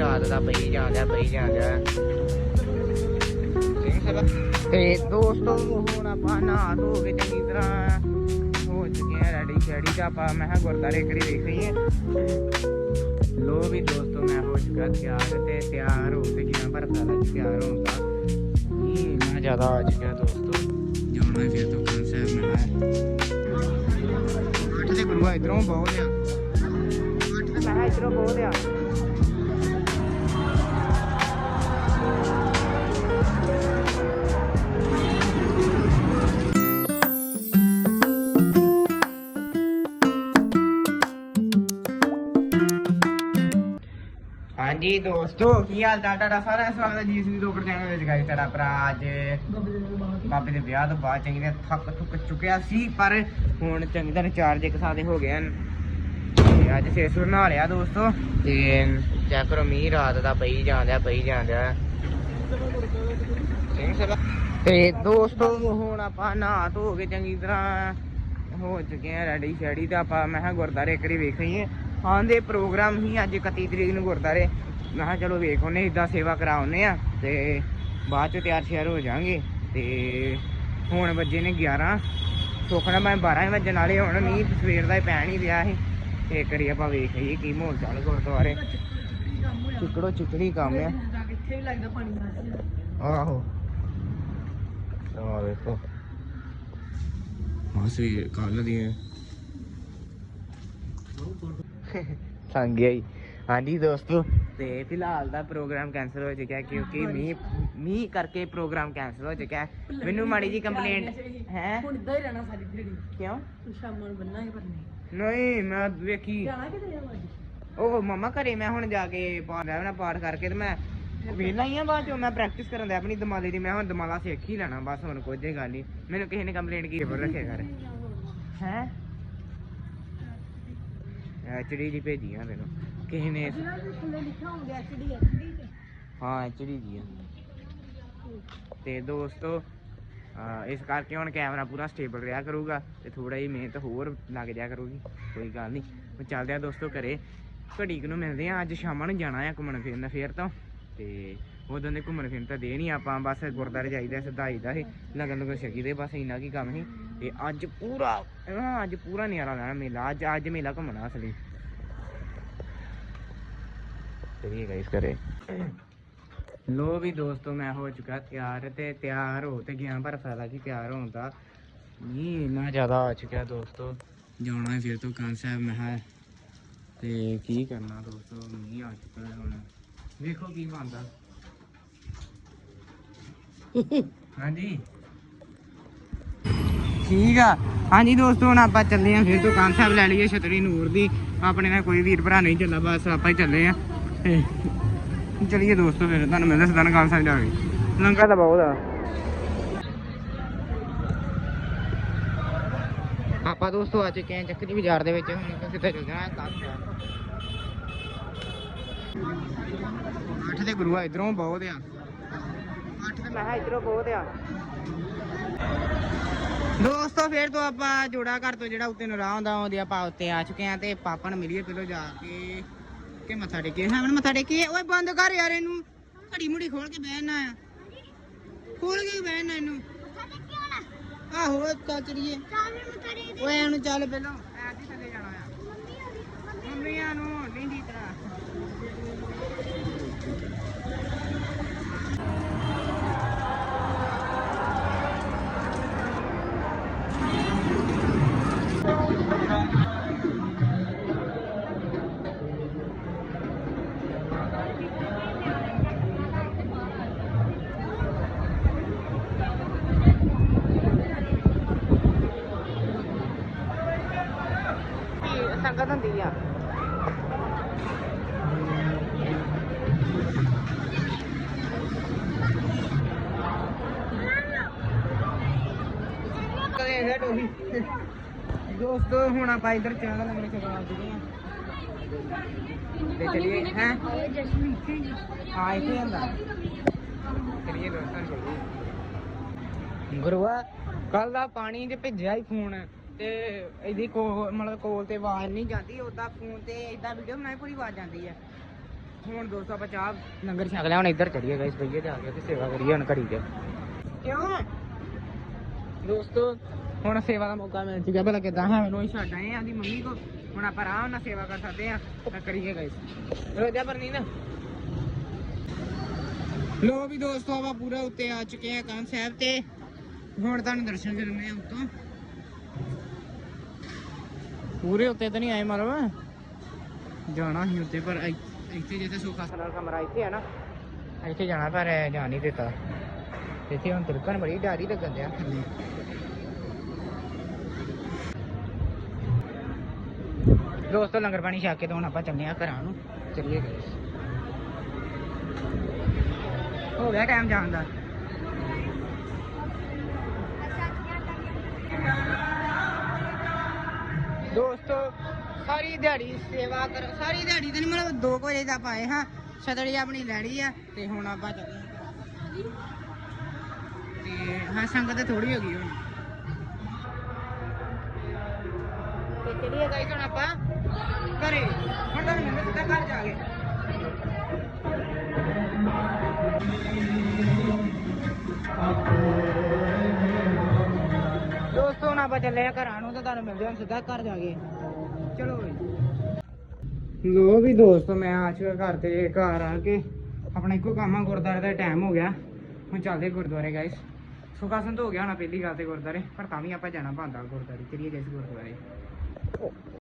ਰਾਤ ਦਾ ਪਈ ਤੇ ਦੋਸਤੋ, ਹੁਣ ਆਪਾਂ ਨਹਾ ਧੋ ਕੇ ਚੰਗੀ ਤਰ੍ਹਾਂ ਹੋ ਚੁੱਕੇ ਆ ਰੈਡੀ ਸ਼ੈਡੀ ਤਾਂ ਆਪਾਂ ਮੈਂ ਕਿਹਾ ਗੁਰਦਾਰੇ ਕਰੀ ਵੇਖ ਲਈਏ। ਲੋ ਵੀ ਦੋਸਤੋ, ਮੈਂ ਹੋ ਚੁੱਕਾ ਤਿਆਰ ਤੇ ਤਿਆਰ ਹੋ ਕੇ ਗਿਆ ਪਰ ਪਹਿਲਾਂ ਤਿਆਰ ਹੋਣ ਇਹ ਇੰਨਾ ਜ਼ਿਆਦਾ ਆ ਚੁੱਕਿਆ ਦੋਸਤੋ। ਜਾਣਾ ਫਿਰ ਤੋਂ ਕਨਸੈਪਟ ਮਿਲਣਾ ਅੱਠ ਦੇ ਗੁਰੂਆ ਇਧਰੋਂ ਬਹੁਤ ਆ। ਅੱਠ ਤੇ ਮੈਂ ਇਧਰੋਂ ਬਹੁਤ ਆ। ਹਾਂਜੀ ਦੋਸਤੋ, ਕੀ ਹਾਲ ਚਾਲ ਤੁਹਾਡਾ? ਸਾਰਾ ਸਵਾਗਤ ਹੈ ਜੀ ਸੀ ਰੋਕੜ ਚੈਨਲ ਵਿੱਚ ਗਾਇਸ ਤੁਹਾਡਾ ਭਰਾ ਅੱਜ ਬਾਬੇ ਦੇ ਵਿਆਹ ਤੋਂ ਬਾਅਦ ਚੰਗੀ ਤਰ੍ਹਾਂ ਥੱਕ ਥੁੱਕ ਚੁੱਕਿਆ ਸੀ, ਪਰ ਹੁਣ ਚੰਗੀ ਤਰ੍ਹਾਂ ਚਾਰਜ ਇੱਕ ਸਾਦੇ ਹੋ ਗਏ ਹਨ। ਤੇ ਅੱਜ ਸਿਰ ਸੁਰ ਨਹਾ ਲਿਆ ਦੋਸਤੋ, ਤੇ ਚੈੱਕ ਕਰੋ, ਮੀਂਹ ਰਾਤ ਦਾ ਪਈ ਜਾਂਦਿਆ ਪਈ ਜਾਂਦਾ। ਤੇ ਦੋਸਤੋ ਹੁਣ ਆਪਾਂ ਨਹਾ ਧੋ ਕੇ ਚੰਗੀ ਤਰ੍ਹਾਂ ਹੋ ਚੁੱਕੇ ਆ ਰੈਡੀ ਸ਼ੈਡੀ ਤੇ ਆਪਾਂ ਮੈਂ ਕਿਹਾ ਗੁਰਦਾਰੇ ਕਰੀ ਵੇਖ ਲਈਏ। ਹਾਂ ਦੇ ਪ੍ਰੋਗਰਾਮ ਹੀ ਅੱਜ 31 ਤਰੀਕ ਨੂੰ ਗੁਰਦਾਰੇ ਮੈਂ ਕਿਹਾ ਚਲੋ ਵੇਖ ਉਹਨੇ ਇਦਾਂ ਸੇਵਾ ਕਰਾਉਨੇ ਆ ਤੇ ਬਾਅਦ ਚ ਤਿਆਰ ਸ਼ਿਆਰ ਹੋ ਜਾਾਂਗੇ ਤੇ ਹੁਣ ਵੱਜੇ ਨੇ 11 ਸੁਖਣਾ ਮੈਂ 12 ਹੀ ਵੱਜਣ ਵਾਲੇ ਹੁਣ ਮੀਂਹ ਸਵੇਰ ਦਾ ਹੀ ਪੈਣ ਹੀ ਰਿਹਾ ਸੀ। ਤੇ ਕਰੀ ਆਪਾਂ ਵੇਖ ਲਈਏ ਕੀ ਮਾਹੌਲ ਚੱਲ ਗੁਰਦੁਆਰੇ। ਚਿਕੜੋ ਚਿਕੜੀ ਕੰਮ ਆ। ਕਿੱਥੇ ਵੀ ਲੱਗਦਾ ਪਾਣੀ ਦਾ ਆਹੋ। ਆ ਵੇਖੋ ਮਾਸੀ ਕੱਲ ਦੀ ਸੰਗ ਗਿਆ ਹੀ ਹਾਂਜੀ ਦੋਸਤੋ। ਤੇ ਫਿਲਹਾਲ ਦਾ ਪ੍ਰੋਗਰਾਮ ਕੈਨਸਲ ਹੋ ਚੁੱਕਿਆ ਕਿਉਂਕਿ ਮੀਂਹ ਮੀਂਹ ਕਰਕੇ ਪ੍ਰੋਗਰਾਮ ਕੈਨਸਲ ਹੋ ਚੁੱਕਿਆ। ਮੈਨੂੰ ਮਾੜੀ ਜੀ ਕੰਪਲੇਂਟ ਹੈ? ਹੁਣ ਇਦਾਂ ਹੀ ਰਹਿਣਾ ਸਾਰੀ ਦਿਹਾੜੀ। ਕਿਉਂ? ਤੂੰ ਸ਼ਾਮਾਂ ਨੂੰ ਬੰਨਾਂਗੇ ਪਰ ਨਹੀਂ। ਨਹੀਂ ਮੈਂ ਵੇਖੀ। ਜਾਣਾ ਕਿਤੇ ਉਹ ਮਮਾ ਘਰੇ ਮੈਂ ਹੁਣ ਜਾ ਕੇ ਪਾਠ ਰਹਿਣਾ ਪਾਠ ਕਰਕੇ ਤੇ ਮੈਂ ਵੇਲਾ ਹੀ ਆ ਬਾਅਦ ਚੋਂ ਮੈਂ ਪ੍ਰੈਕਟਿਸ ਕਰਨ ਦਾ ਆਪਣੀ ਦਿਮਾਲੇ ਦੀ ਮੈਂ ਹੁਣ ਦਿਮਾਲਾ ਸਿੱਖ ਹੀ ਲੈਣਾ ਬਸ ਹੁਣ ਕੁਝ ਹੀ ਗੱਲ ਨਹੀਂ ਮੈਨੂੰ ਕਿਸੇ ਨੇ ਕੰਪਲੇਂਟ ਕੀਤੀ ਪਰ ਰੱਖਿਆ ਕਰ। ਹੈ? ਐਚਡੀ ਦੀ ਭੇਜੀ ਆ ਤੈਨੂੰ। ਕਿਸੇ ਨੇ ਹਾਂ ਐਚਡੀ ਦੀ ਆ। ਤੇ ਦੋਸਤੋ ਇਸ ਕਰਕੇ ਹੁਣ ਕੈਮਰਾ ਪੂਰਾ ਸਟੇਬਲ ਰਿਹਾ ਕਰੂਗਾ ਤੇ ਥੋੜਾ ਹੀ ਮਿਹਨਤ ਹੋਰ ਲੱਗ ਜਾ ਕਰੂਗੀ ਕੋਈ ਗੱਲ ਨਹੀਂ ਹੁਣ ਚੱਲਦੇ ਆ ਦੋਸਤੋ ਘਰੇ। ਘੜੀ ਨੂੰ ਮਿਲਦੇ ਆ ਅੱਜ ਸ਼ਾਮਾਂ ਨੂੰ ਜਾਣਾ ਆ ਘੁੰਮਣ ਫਿਰਨ ਫੇਰ ਤੋਂ। ਤੇ ਉਦੋਂ ਦੇ ਘੁੰਮਣ ਫਿਰਨ ਤਾਂ ਦੇ ਨਹੀਂ ਆਪਾਂ, ਬਸ ਗੁਰਦਾਰੇ ਜਾਈਦਾ ਸਿਧਾਈ ਦਾ ਸੀ ਲਗਨ ਲਗਨ ਛਕੀ ਦੇ, ਬਸ ਇੰਨਾ ਕੀ ਕੰਮ ਸੀ। ਤੇ ਅੱਜ ਪੂਰਾ, ਹਾਂ, ਅੱਜ ਪੂਰਾ ਨਿਆਰਾ ਲੈਣਾ ਮੇਲਾ, ਅੱਜ ਅੱਜ ਮੇਲਾ ਘੁੰਮਣਾ ਅਸਲੀ। ਚਲਿਏ ਗਾਇਸ ਘਰੇ। ਲੋ ਵੀ ਦੋਸਤੋ, ਮੈਂ ਹੋ ਚੁੱਕਾ ਤਿਆਰ ਤੇ ਤਿਆਰ ਹੋ ਤੇ ਗਿਆ, ਪਰ ਫਾਇਦਾ ਕੀ ਤਿਆਰ ਹੋਣ ਦਾ। ਮੀਂਹ ਇੰਨਾ ਜ਼ਿਆਦਾ ਆ ਚੁੱਕਿਆ ਦੋਸਤੋ। ਜਾਣਾ ਫਿਰ ਤੋਂ ਕਾਂਸੈਬ ਮੈਂ ਹੈ ਤੇ ਕੀ ਕਰਨਾ ਦੋਸਤੋ ਮੀਂਹ ਆ ਚੁੱਕਾ ਹੁਣ। ਵੇਖੋ ਕੀ ਬਣਦਾ। ਹਾਂਜੀ। ਠੀਕ ਆ। ਹਾਂਜੀ ਦੋਸਤੋ, ਹੁਣ ਆਪਾਂ ਚੱਲੇ ਆਂ, ਫਿਰ ਤੋਂ ਕਾਂਸੈਬ ਲੈ ਲਈਏ ਛਤਰੀ ਨੂਰ ਦੀ। ਆਪਣੇ ਨਾਲ ਕੋਈ ਵੀਰ ਭਰਾ ਨਹੀਂ ਚੱਲਾ ਬਸ ਆਪਾਂ ਹੀ ਚੱਲੇ ਆਂ। ਤੇ ਚਲਿਏ ਦੋਸਤੋ ਫਿਰ, ਤੁਹਾਨੂੰ ਮਿਲਦਾ ਸਦਾਨ ਕਾਲ ਸਾਹਿਬ ਜਾ ਕੇ। ਲੰਗਾ ਤਾਂ ਬਹੁਤ ਆ। ਆਪਾਂ ਦੋਸਤੋ ਅੱਜ ਕੇ ਚੱਕਰੀ ਬਾਜ਼ਾਰ ਦੇ ਵਿੱਚ, ਹੁਣ ਕਿੱਥੇ ਚੱਲ ਜਾਣਾ ਕੰਮ ਅੱਠ ਦੇ ਗੁਰੂਆ ਇਧਰੋਂ ਬਹੁਤ ਆ। ਅੱਠ ਤੇ ਮੈਂ ਕਿਹਾ ਇਧਰੋਂ ਬਹੁਤ ਆ। ਦੋਸਤੋ ਫਿਰ ਤੋਂ ਆਪਾਂ ਜੋੜਾ ਘਰ ਤੋਂ ਜਿਹੜਾ ਉੱਤੇ ਨੂੰ ਰਾਹ ਉਹਦੇ ਆਪਾਂ ਉੱਤੇ ਆ ਚੁੱਕੇ ਆ ਤੇ ਪਾਪਾ ਨੂੰ ਮਿਲੀਏ ਪਹਿਲਾਂ ਜਾ ਕੇ ਕਿ ਮੱਥਾ ਟੇਕੇ ਹਾਂ ਮੱਥਾ ਟੇਕੇ ਓਏ ਬੰਦ ਕਰ ਯਾਰ ਇਹਨੂੰ। ਘੜੀ ਮੁੜੀ ਖੋਲ ਕੇ ਬਹਿਣਾ ਆ। ਖੋਲ ਕੇ ਬਹਿਣਾ ਇਹਨੂੰ। ਆਹੋ ਚੱਲ ਚੜੀਏ ਓਏ ਇਹਨੂੰ ਚੱਲ ਪਹਿਲਾਂ। ਐ ਦੀ ਥੱਲੇ ਜਾਣਾ ਆ। ਮੰਮੀਆਂ ਨੂੰ ਨਹੀਂ ਦੀ ਤਰ੍ਹਾਂ। ਸੰਗਤ ਹੁੰਦੀ ਆ। ਕਦੇ ਇਹ ਟੋਹੀ ਦੋਸਤੋ, ਹੁਣ ਆਪਾਂ ਇਧਰ ਚਾਹ ਦਾ ਲੰਗਰ ਛਕਾ ਤੇ ਚਲਿਏ, ਹੈ? ਹਾਂ ਇੱਥੇ ਹੁੰਦਾ ਚਲਿਏ ਦੋਸਤਾਂ, ਚਲਿਏ। ਗੁਰੂਆ ਕੱਲ ਦਾ ਪਾਣੀ ਚ ਭੇਜਿਆ ਹੀ ਫੋਨ ਤੇ ਇਹਦੀ ਕੋ ਮਤਲਬ ਕੋਲ ਤੇ ਆਵਾਜ਼ ਨਹੀਂ ਜਾਂਦੀ ਉਦਾਂ ਫੋਨ ਤੇ ਇਦਾਂ ਵੀਡੀਓ ਬਣਾਈ, ਪੂਰੀ ਆਵਾਜ਼ ਜਾਂਦੀ ਆ। ਹੁਣ ਦੋਸਤੋ ਆਪਾਂ ਚਾਹ ਲੰਗਰ ਛਕ ਲਿਆ, ਹੁਣ ਇੱਧਰ ਚੜੀਏ ਗਾਇਸ ਭਈਏ ਤੇ ਆ ਗਏ ਤੇ ਸੇਵਾ ਕਰੀਏ ਹੁਣ ਘੜੀ ਤੇ। ਕਿਉਂ? ਦੋਸਤੋ, ਹੁਣ ਸੇਵਾ ਦਾ ਮੌਕਾ ਮਿਲ ਚੁੱਕਿਆ, ਭਲਾ ਕਿਦਾਂ ਹੈ? ਮੈਨੂੰ ਹੀ ਛੱਡ ਆਏ ਆਂਦੀ ਮੰਮੀ ਕੋ। ਹੁਣ ਆਪਾਂ ਆਰਾਮ ਨਾਲ ਸੇਵਾ ਕਰ ਸਕਦੇ ਆ, ਤਾਂ ਕਰੀਏ ਗਾਇਸ ਰੋਜਾ ਪਰ ਨਹੀਂ ਨਾ ਲੋ ਵੀ ਦੋਸਤੋ, ਆਪਾਂ ਪੂਰਾ ਉੱਤੇ ਆ ਚੁੱਕੇ ਆ ਕਾਂ ਸਾਹਿਬ ਤੇ। ਹੁਣ ਤੁਹਾਨੂੰ ਦਰਸ਼ਨ ਕਰਨੇ ਆ ਉੱਤੋਂ। ਪੂਰੇ ਉੱਤੇ ਤਾਂ ਨਹੀਂ ਆਏ ਮਤਲਬ ਜਾਣਾ ਸੀ ਉੱਤੇ ਪਰ ਇੱਥੇ ਜਿੱਥੇ ਸੁੱਖਾ ਸਨਲ ਕਮਰਾ ਇੱਥੇ ਆ ਨਾ। ਇੱਥੇ ਜਾਣਾ ਪਰ ਜਾ ਨਹੀਂ ਦਿੱਤਾ। ਇੱਥੇ ਹੁਣ ਤਿਲਕਣ ਬੜੀ ਡਾਰੀ ਲੱਗਣ ਦਿਆ ਥੱਲੇ ਦੋਸਤੋ ਲੰਗਰ ਪਾਣੀ ਛਕ ਕੇ ਤਾਂ ਹੁਣ ਆਪਾਂ ਚੱਲੇ ਆ ਘਰਾਂ ਨੂੰ। ਚੱਲੀਏ। ਗਏ ਹੋ ਗਿਆ ਟਾਈਮ ਜਾਣ ਦਾ। ਦੋਸਤੋ। ਸਾਰੀ ਦਿਹਾੜੀ ਸੇਵਾ ਕਰੋ, ਸਾਰੀ ਦਿਹਾੜੀ ਤੇ ਨਹੀਂ ਮਤਲਬ 2 ਵਜੇ ਦਾ ਪਾਏ ਹਾਂ ਛਤੜੀ ਆਪਣੀ ਲੈੜੀ ਆ ਤੇ ਹੁਣ ਆਪਾਂ ਚੱਲੇ ਤੇ ਹਾਂ, ਸੰਗਤ ਥੋੜੀ ਹੋ ਗਈ ਹੁਣ। ਤੇ ਚਲੀਏ ਗਾਈਸ ਹੁਣ ਆਪਾਂ ਘਰੇ। ਹੁਣ ਤਾਂ ਮੈਂ ਸਿੱਧਾ ਘਰ ਜਾ ਕੇ। ਆਪਾਂ ਚੱਲੇ ਆ ਘਰਾਂ ਨੂੰ ਤਾਂ ਤੁਹਾਨੂੰ ਮਿਲਦੇ ਹਾਂ ਸਿੱਧਾ ਘਰ ਜਾ ਕੇ। ਚਲੋ ਬਈ। ਲੋ ਵੀ ਦੋਸਤੋ, ਮੈਂ ਆ ਚੁੱਕਾ ਘਰ ਤੇ, ਘਰ ਆ ਕੇ। ਆਪਣਾ ਇੱਕੋ ਕੰਮ ਆ, ਗੁਰਦੁਆਰੇ ਦਾ ਟਾਈਮ ਹੋ ਗਿਆ। ਹੁਣ ਚੱਲਦੇ ਗੁਰਦੁਆਰੇ ਗਾਇਸ ਸੁਖਾਸਨ ਤਾਂ ਹੋ ਗਿਆ ਹੋਣਾ ਪਹਿਲੀ ਗੱਲ ਤੇ ਗੁਰਦੁਆਰੇ, ਪਰ ਤਾਂ ਵੀ ਆਪਾਂ ਜਾਣਾ ਪੈਂਦਾ ਗੁਰਦੁਆਰੇ ਚਲੀਏ ਗਾਇਸ ਗੁਰਦੁਆਰੇ।